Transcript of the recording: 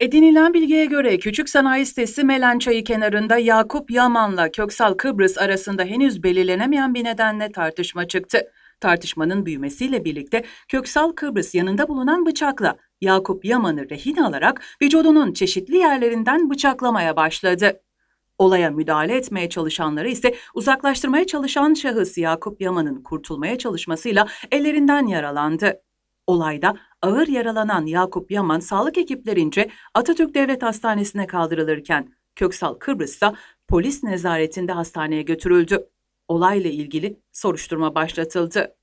Edinilen bilgiye göre küçük sanayi sitesi Melen kenarında Yakup Yaman'la Köksal Kıbrıs arasında henüz belirlenemeyen bir nedenle tartışma çıktı. Tartışmanın büyümesiyle birlikte Köksal Kıbrıs yanında bulunan bıçakla Yakup Yaman'ı rehin alarak vücudunun çeşitli yerlerinden bıçaklamaya başladı. Olaya müdahale etmeye çalışanları ise uzaklaştırmaya çalışan şahıs Yakup Yaman'ın kurtulmaya çalışmasıyla ellerinden yaralandı. Olayda ağır yaralanan Yakup Yaman sağlık ekiplerince Atatürk Devlet Hastanesi'ne kaldırılırken Köksal Kıbrıs'ta polis nezaretinde hastaneye götürüldü. Olayla ilgili soruşturma başlatıldı.